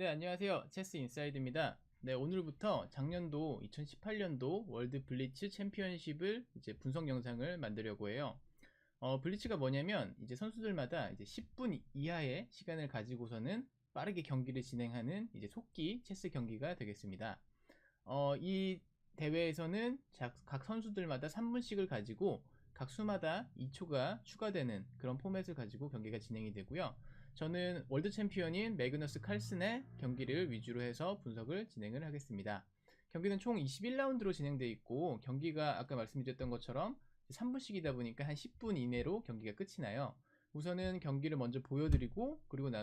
네, 안녕하세요. 체스 인사이드입니다. 네, 오늘부터 작년도 2018년도 월드 블리츠 챔피언십을 이제 분석 영상을 만들려고 해요. 어, 블리츠가 뭐냐면 이제 선수들마다 이제 10분 이하의 시간을 가지고서는 빠르게 경기를 진행하는 이제 속기 체스 경기가 되겠습니다. 어, 이 대회에서는 자- 각 선수들마다 3분씩을 가지고 각 수마다 2초가 추가되는 그런 포맷을 가지고 경기가 진행이 되고요. 저는 월드 챔피언인 매그너스 칼슨의 경기를 위주로 해서 분석을 진행을 하겠습니다. 경기는 총 21라운드로 진행되어 있고 경기가 아까 말씀드렸던 것처럼 3분씩이다 보니까 한 10분 이내로 경기가 끝이 나요. 우선은 경기를 먼저 보여드리고 그리고 나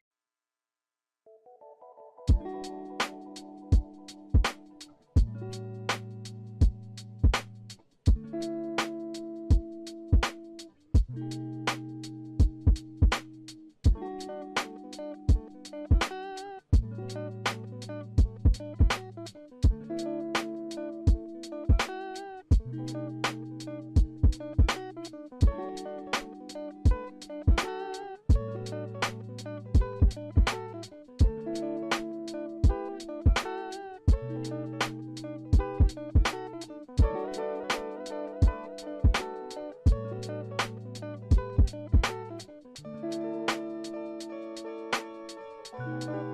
Música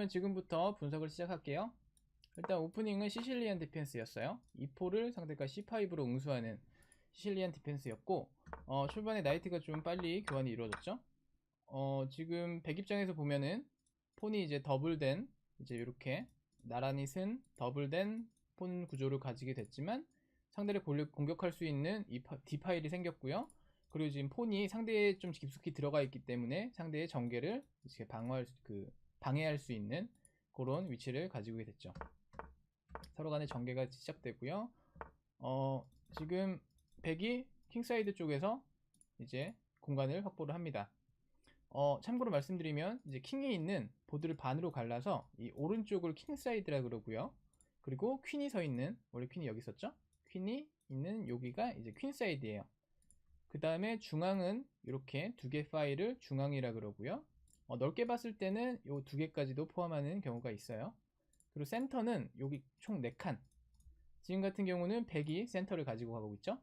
그러면 지금부터 분석을 시작할게요. 일단 오프닝은 시실리안 디펜스였어요. 이포를 상대가 C5로 응수하는 시실리안 디펜스였고 어, 초반에 나이트가 좀 빨리 교환이 이루어졌죠. 어, 지금 백 입장에서 보면은 폰이 이제 더블된 이제 이렇게 나란히 쓴 더블된 폰 구조를 가지게 됐지만 상대를 골- 공격할 수 있는 D 파일이 생겼고요. 그리고 지금 폰이 상대에 좀 깊숙이 들어가 있기 때문에 상대의 전개를 이제 방어할 수- 그 방해할 수 있는 그런 위치를 가지고 됐죠. 서로 간의 전개가 시작되고요. 어, 지금 백이 킹사이드 쪽에서 이제 공간을 확보를 합니다. 어, 참고로 말씀드리면 이제 킹이 있는 보드를 반으로 갈라서 이 오른쪽을 킹사이드라 그러고요. 그리고 퀸이 서 있는 원래 퀸이 여기 있었죠? 퀸이 있는 여기가 이제 퀸사이드예요. 그 다음에 중앙은 이렇게 두 개 파일을 중앙이라 그러고요. 어, 넓게 봤을 때는 이두 개까지도 포함하는 경우가 있어요. 그리고 센터는 여기 총 4칸. 지금 같은 경우는 100이 센터를 가지고 가고 있죠.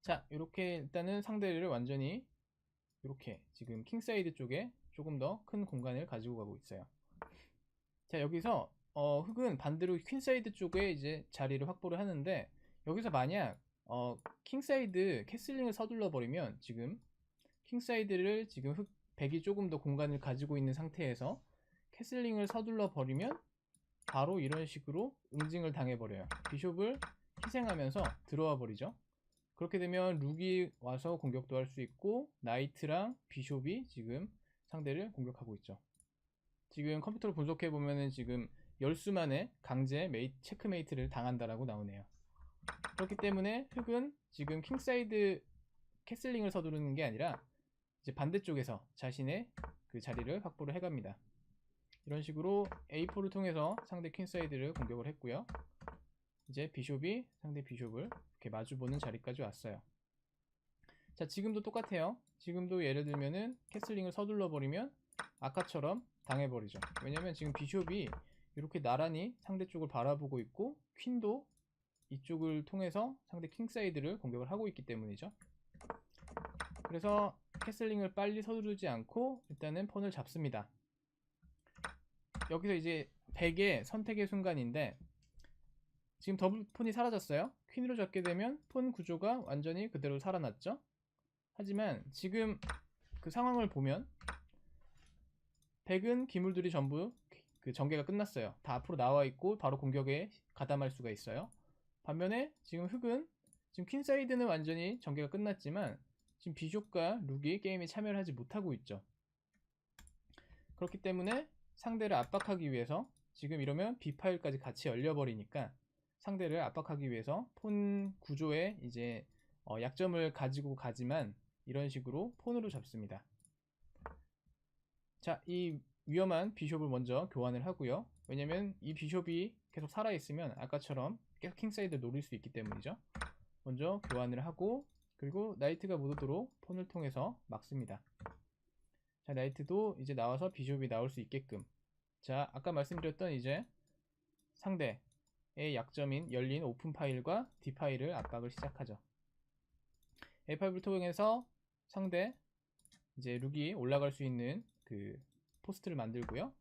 자, 이렇게 일단은 상대를 완전히 이렇게 지금 킹사이드 쪽에 조금 더 큰 공간을 가지고 가고 있어요. 자, 여기서 어, 흑은 반대로 퀸사이드 쪽에 이제 자리를 확보를 하는데 여기서 만약 어, 킹사이드 캐슬링을 서둘러 버리면 지금 킹사이드를 지금 흑 백이 조금 더 공간을 가지고 있는 상태에서 캐슬링을 서둘러 버리면 바로 이런 식으로 응징을 당해 버려요. 비숍을 희생하면서 들어와 버리죠. 그렇게 되면 룩이 와서 공격도 할 수 있고 나이트랑 비숍이 지금 상대를 공격하고 있죠. 지금 컴퓨터로 분석해 보면은 지금 열수 만에 강제 메이, 체크메이트를 당한다라고 나오네요. 그렇기 때문에 흑은 지금 킹사이드 캐슬링을 서두르는 게 아니라 이제 반대쪽에서 자신의 그 자리를 확보를 해갑니다. 이런 식으로 A4를 통해서 상대 퀸사이드를 공격을 했고요. 이제 비숍이 상대 비숍을 이렇게 마주보는 자리까지 왔어요. 자, 지금도 똑같아요. 지금도 예를 들면은 캐슬링을 서둘러 버리면 아까처럼 당해버리죠. 왜냐면 지금 비숍이 이렇게 나란히 상대 쪽을 바라보고 있고 퀸도 이쪽을 통해서 상대 킹사이드를 공격을 하고 있기 때문이죠. 그래서 캐슬링을 빨리 서두르지 않고 일단은 폰을 잡습니다. 여기서 이제 100의 선택의 순간인데 지금 더블 폰이 사라졌어요. 퀸으로 잡게 되면 폰 구조가 완전히 그대로 살아났죠. 하지만 지금 그 상황을 보면 100은 기물들이 전부 그 전개가 끝났어요. 다 앞으로 나와 있고 바로 공격에 가담할 수가 있어요. 반면에 지금 흑은 지금 퀸사이드는 완전히 전개가 끝났지만 지금 비숍과 룩이 게임에 참여를 하지 못하고 있죠. 그렇기 때문에 상대를 압박하기 위해서 지금 이러면 B 파일까지 같이 열려버리니까 상대를 압박하기 위해서 폰 구조에 이제 어, 약점을 가지고 가지만 이런 식으로 폰으로 잡습니다. 자, 이 위험한 비숍을 먼저 교환을 하고요. 왜냐면 이 비숍이 계속 살아있으면 아까처럼 계속 킹사이드 노릴 수 있기 때문이죠. 먼저 교환을 하고 그리고 나이트가 못 오도록 폰을 통해서 막습니다. 자, 나이트도 이제 나와서 비숍이 나올 수 있게끔. 자, 아까 말씀드렸던 이제 상대의 약점인 열린 오픈 파일과 D 파일을 압박을 시작하죠. A5를 통해서 상대 이제 룩이 올라갈 수 있는 그 포스트를 만들고요.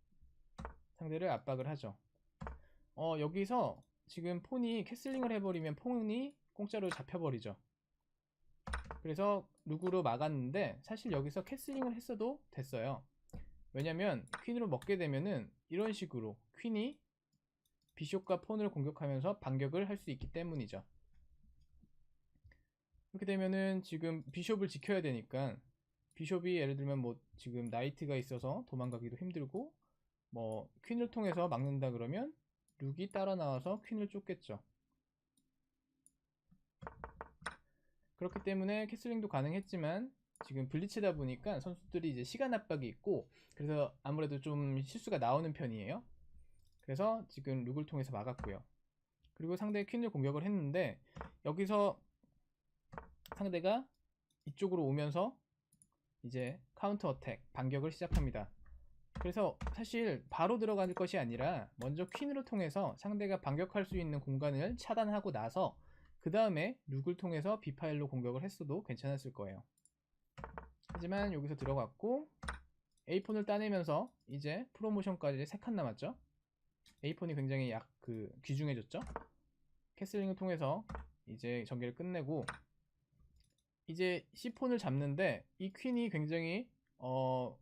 상대를 압박을 하죠. 어, 여기서 지금 폰이 캐슬링을 해버리면 폰이 공짜로 잡혀버리죠. 그래서 룩으로 막았는데 사실 여기서 캐슬링을 했어도 됐어요. 왜냐면 퀸으로 먹게 되면은 이런 식으로 퀸이 비숍과 폰을 공격하면서 반격을 할 수 있기 때문이죠. 이렇게 되면은 지금 비숍을 지켜야 되니까 비숍이 예를 들면 뭐 지금 나이트가 있어서 도망가기도 힘들고 뭐 퀸을 통해서 막는다 그러면 룩이 따라 나와서 퀸을 쫓겠죠. 그렇기 때문에 캐슬링도 가능했지만 지금 블리치다 보니까 선수들이 이제 시간 압박이 있고 그래서 아무래도 좀 실수가 나오는 편이에요. 그래서 지금 룩을 통해서 막았고요. 그리고 상대 퀸을 공격을 했는데 여기서 상대가 이쪽으로 오면서 이제 카운터 어택 반격을 시작합니다. 그래서 사실 바로 들어갈 것이 아니라 먼저 퀸으로 통해서 상대가 반격할 수 있는 공간을 차단하고 나서 그 다음에 룩을 통해서 B파일로 공격을 했어도 괜찮았을 거예요. 하지만 여기서 들어갔고 A폰을 따내면서 이제 프로모션까지 3칸 남았죠. A폰이 굉장히 약 그 귀중해졌죠. 캐슬링을 통해서 이제 전개를 끝내고 이제 C폰을 잡는데 이 퀸이 굉장히 어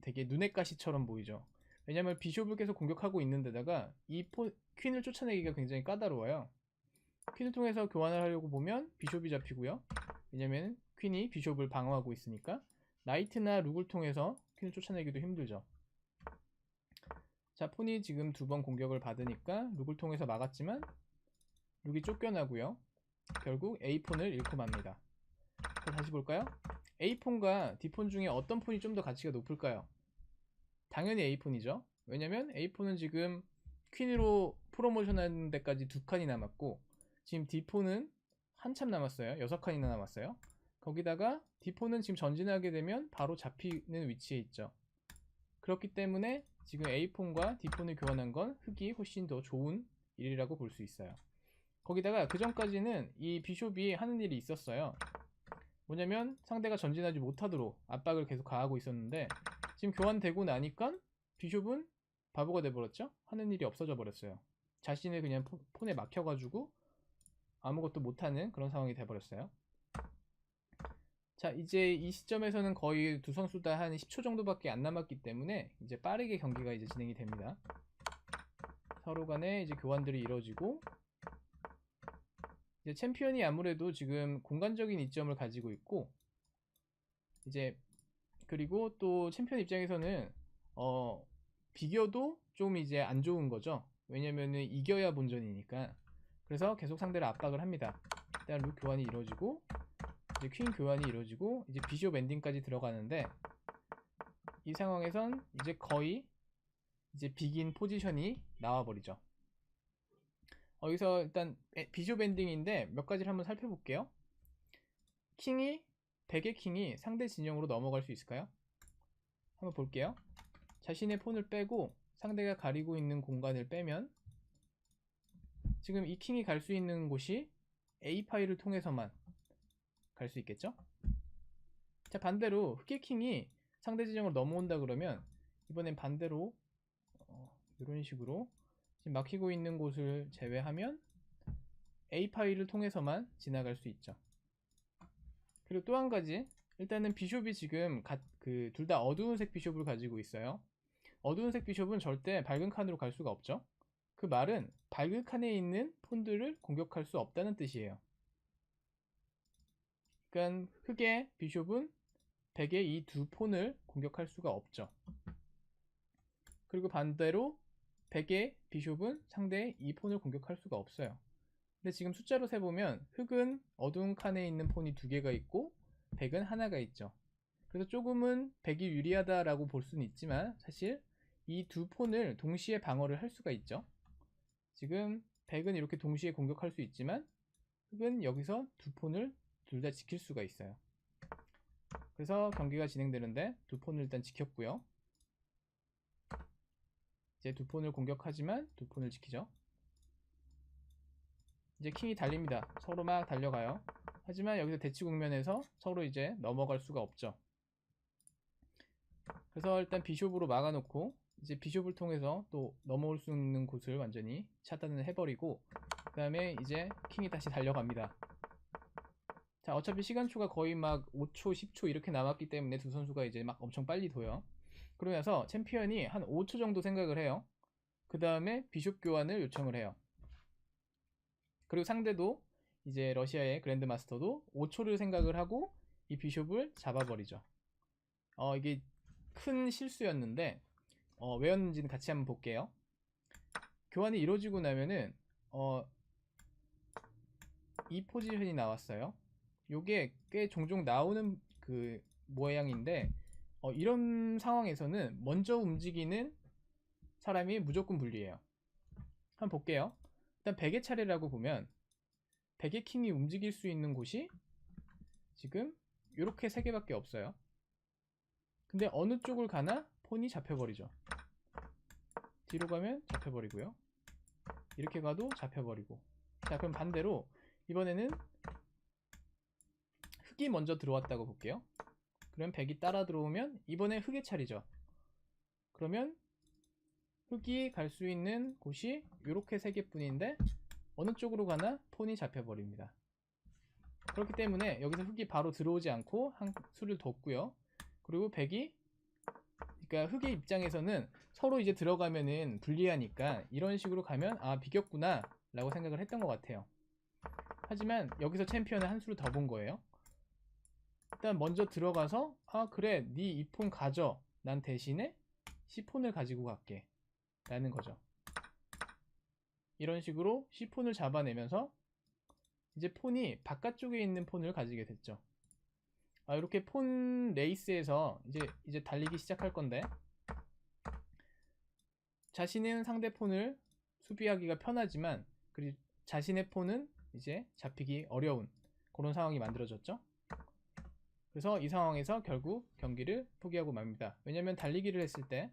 되게 눈엣 가시처럼 보이죠. 왜냐면 비숍을 계속 공격하고 있는 데다가 이 포, 퀸을 쫓아내기가 굉장히 까다로워요. 퀸을 통해서 교환을 하려고 보면 비숍이 잡히고요. 왜냐면 퀸이 비숍을 방어하고 있으니까 나이트나 룩을 통해서 퀸을 쫓아내기도 힘들죠. 자, 폰이 지금 두 번 공격을 받으니까 룩을 통해서 막았지만 룩이 쫓겨나고요. 결국 A폰을 잃고 맙니다. 자, 다시 볼까요? A폰과 D폰 중에 어떤 폰이 좀 더 가치가 높을까요? 당연히 A폰이죠. 왜냐면 A폰은 지금 퀸으로 프로모션 하는 데까지 두 칸이 남았고 지금 D폰은 한참 남았어요. 여섯 칸이나 남았어요. 거기다가 D폰은 지금 전진하게 되면 바로 잡히는 위치에 있죠. 그렇기 때문에 지금 A폰과 D폰을 교환한 건 흑이 훨씬 더 좋은 일이라고 볼 수 있어요. 거기다가 그 전까지는 이 비숍이 하는 일이 있었어요. 뭐냐면 상대가 전진하지 못하도록 압박을 계속 가하고 있었는데 지금 교환되고 나니까 비숍은 바보가 돼버렸죠? 하는 일이 없어져 버렸어요. 자신을 그냥 포- 폰에 막혀가지고 아무것도 못하는 그런 상황이 돼버렸어요. 자, 이제 이 시점에서는 거의 두 선수 다 한 10초 정도밖에 안 남았기 때문에 이제 빠르게 경기가 이제 진행이 됩니다. 서로 간에 이제 교환들이 이루어지고 이제 챔피언이 아무래도 지금 공간적인 이점을 가지고 있고 이제 그리고 또 챔피언 입장에서는 어 비겨도 좀 이제 안 좋은 거죠. 왜냐면은 이겨야 본전이니까. 그래서 계속 상대를 압박을 합니다. 일단 룩 교환이 이루어지고 이제 퀸 교환이 이루어지고 이제 비숍 엔딩까지 들어가는데 이 상황에선 이제 거의 이제 비긴 포지션이 나와 버리죠. 어, 여기서 일단 에- 비숍 엔딩인데 몇 가지를 한번 살펴볼게요. 킹이 백의 킹이 상대 진영으로 넘어갈 수 있을까요? 한번 볼게요. 자신의 폰을 빼고 상대가 가리고 있는 공간을 빼면 지금 이 킹이 갈 수 있는 곳이 A 파일을 통해서만 갈 수 있겠죠? 자 반대로 흑의 킹이 상대 진영으로 넘어온다 그러면 이번엔 반대로 어, 이런 식으로 지금 막히고 있는 곳을 제외하면 A 파일을 통해서만 지나갈 수 있죠. 그리고 또 한 가지 일단은 비숍이 지금 그 둘 다 어두운 색 비숍을 가지고 있어요. 어두운 색 비숍은 절대 밝은 칸으로 갈 수가 없죠. 그 말은 밝은 칸에 있는 폰들을 공격할 수 없다는 뜻이에요. 그러니까 흑의 비숍은 백의 이 두 폰을 공격할 수가 없죠. 그리고 반대로 백의 비숍은 상대의 이 폰을 공격할 수가 없어요. 근데 지금 숫자로 세보면 흑은 어두운 칸에 있는 폰이 두 개가 있고 백은 하나가 있죠. 그래서 조금은 백이 유리하다라고 볼 수는 있지만 사실 이 두 폰을 동시에 방어를 할 수가 있죠. 지금 백은 이렇게 동시에 공격할 수 있지만 흑은 여기서 두 폰을 둘 다 지킬 수가 있어요. 그래서 경기가 진행되는데 두 폰을 일단 지켰고요. 이제 두 폰을 공격하지만 두 폰을 지키죠. 이제 킹이 달립니다. 서로 막 달려가요. 하지만 여기서 대치 국면에서 서로 이제 넘어갈 수가 없죠. 그래서 일단 비숍으로 막아놓고 이제 비숍을 통해서 또 넘어올 수 있는 곳을 완전히 차단을 해버리고 그 다음에 이제 킹이 다시 달려갑니다. 자 어차피 시간초가 거의 막 5초, 10초 이렇게 남았기 때문에 두 선수가 이제 막 엄청 빨리 둬요. 그러면서 챔피언이 한 5초 정도 생각을 해요. 그 다음에 비숍 교환을 요청을 해요. 그리고 상대도 이제 러시아의 그랜드 마스터도 5초를 생각을 하고 이 비숍을 잡아버리죠. 어, 이게 큰 실수였는데 어, 왜였는지는 같이 한번 볼게요. 교환이 이루어지고 나면은 어, 이 포지션이 나왔어요. 요게 꽤 종종 나오는 그 모양인데 어, 이런 상황에서는 먼저 움직이는 사람이 무조건 불리해요. 한번 볼게요. 일단 베개 차례라고 보면 베개 킹이 움직일 수 있는 곳이 지금 이렇게 세 개밖에 없어요. 근데 어느 쪽을 가나 폰이 잡혀버리죠. 뒤로 가면 잡혀버리고요. 이렇게 가도 잡혀버리고. 자, 그럼 반대로 이번에는 흑이 먼저 들어왔다고 볼게요. 그럼 백이 따라 들어오면 이번에 흑의 차례죠. 그러면 흑이 갈 수 있는 곳이 이렇게 세 개뿐인데 어느 쪽으로 가나 폰이 잡혀버립니다. 그렇기 때문에 여기서 흑이 바로 들어오지 않고 한 수를 뒀고요. 그리고 백이 그러니까 흑의 입장에서는 서로 이제 들어가면은 불리하니까 이런 식으로 가면 아 비겼구나 라고 생각을 했던 것 같아요. 하지만 여기서 챔피언을 한 수를 더 본 거예요. 일단 먼저 들어가서 아 그래 네 이폰 가져 난 대신에 C폰을 가지고 갈게 라는 거죠. 이런 식으로 C폰을 잡아내면서 이제 폰이 바깥쪽에 있는 폰을 가지게 됐죠. 아, 이렇게 폰 레이스에서 이제 이제 달리기 시작할 건데 자신은 상대 폰을 수비하기가 편하지만 그리고 자신의 폰은 이제 잡히기 어려운 그런 상황이 만들어졌죠. 그래서 이 상황에서 결국 경기를 포기하고 맙니다. 왜냐면 달리기를 했을 때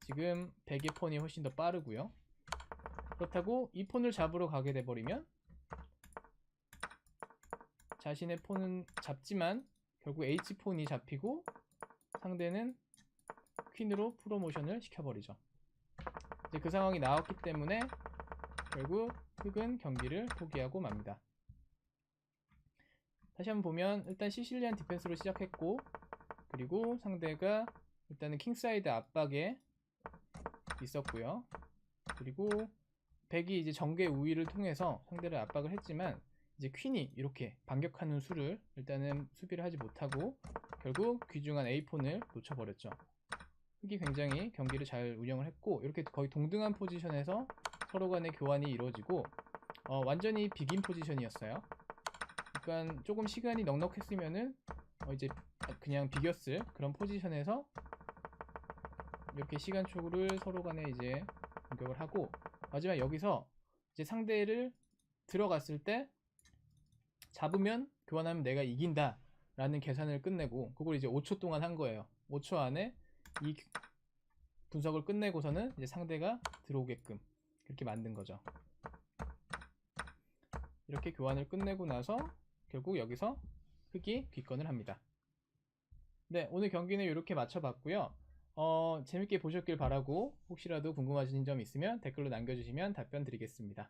지금 100의 폰이 훨씬 더 빠르고요. 그렇다고 이 폰을 잡으러 가게 돼버리면 자신의 폰은 잡지만 결국 H폰이 잡히고 상대는 퀸으로 프로모션을 시켜버리죠. 이제 그 상황이 나왔기 때문에 결국 흑은 경기를 포기하고 맙니다. 다시 한번 보면 일단 시실리안 디펜스로 시작했고 그리고 상대가 일단은 킹사이드 압박에 있었고요. 그리고 백이 이제 정계 우위를 통해서 상대를 압박을 했지만 이제 퀸이 이렇게 반격하는 수를 일단은 수비를 하지 못하고 결국 귀중한 A폰을 놓쳐버렸죠. 흑이 굉장히 경기를 잘 운영을 했고 이렇게 거의 동등한 포지션에서 서로 간의 교환이 이루어지고 어, 완전히 비긴 포지션이었어요. 그러니까 조금 시간이 넉넉했으면은 어, 이제 그냥 비겼을 그런 포지션에서 이렇게 시간 초를 서로 간에 이제 공격을 하고 마지막 여기서 이제 상대를 들어갔을 때 잡으면 교환하면 내가 이긴다 라는 계산을 끝내고 그걸 이제 5초 동안 한 거예요. 5초 안에 이 분석을 끝내고서는 이제 상대가 들어오게끔 그렇게 만든 거죠. 이렇게 교환을 끝내고 나서 결국 여기서 흑이 귀권을 합니다. 네 오늘 경기는 이렇게 마쳐봤고요. 어, 재밌게 보셨길 바라고 혹시라도 궁금하신 점 있으면 댓글로 남겨주시면 답변 드리겠습니다